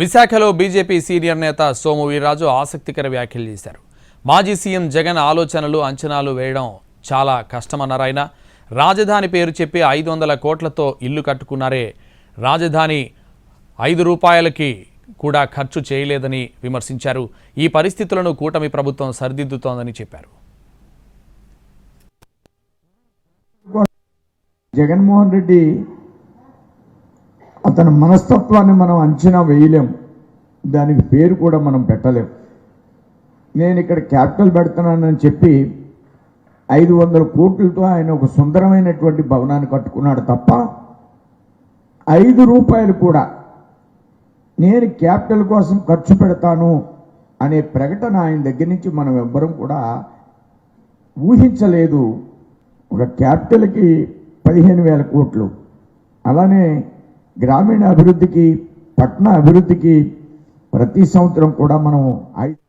విశాఖలో BJP senior నేత సోము వీర్రాజు ఆసక్తికర వ్యాఖ్యలు చేశారు. మాజీ సీఎం జగన్ ఆలోచనలు అంచనాలు వేయడం చాలా కష్టమన్నారు ఆయన. రాజధాని పేరు చెప్పి ఐదు వందల కోట్లతో ఇల్లు కట్టుకున్నారే. రాజధాని ఐదు రూపాయలకి కూడా ఖర్చు చేయలేదని విమర్శించారు. ఈ పరిస్థితులను కూటమి ప్రభుత్వం సరిదిద్దుతోందని చెప్పారు. జగన్మోహన్ రెడ్డి అతని మనస్తత్వాన్ని మనం అంచనా వేయలేం. దానికి పేరు కూడా మనం పెట్టలేం. నేను ఇక్కడ క్యాపిటల్ పెడుతున్నానని చెప్పి ఐదు వందల కోట్లతో ఆయన ఒక సుందరమైనటువంటి భవనాన్ని కట్టుకున్నాడు తప్ప ఐదు రూపాయలు కూడా నేను క్యాపిటల్ కోసం ఖర్చు పెడతాను అనే ప్రకటన ఆయన దగ్గర నుంచి మనం ఎవ్వరం కూడా ఊహించలేదు. ఒక క్యాపిటల్కి పదిహేను వేల కోట్లు. అలానే గ్రామీణ అభివృద్ధికి పట్టణ అభివృద్ధికి ప్రతి సంవత్సరం కూడా మనం ఐదు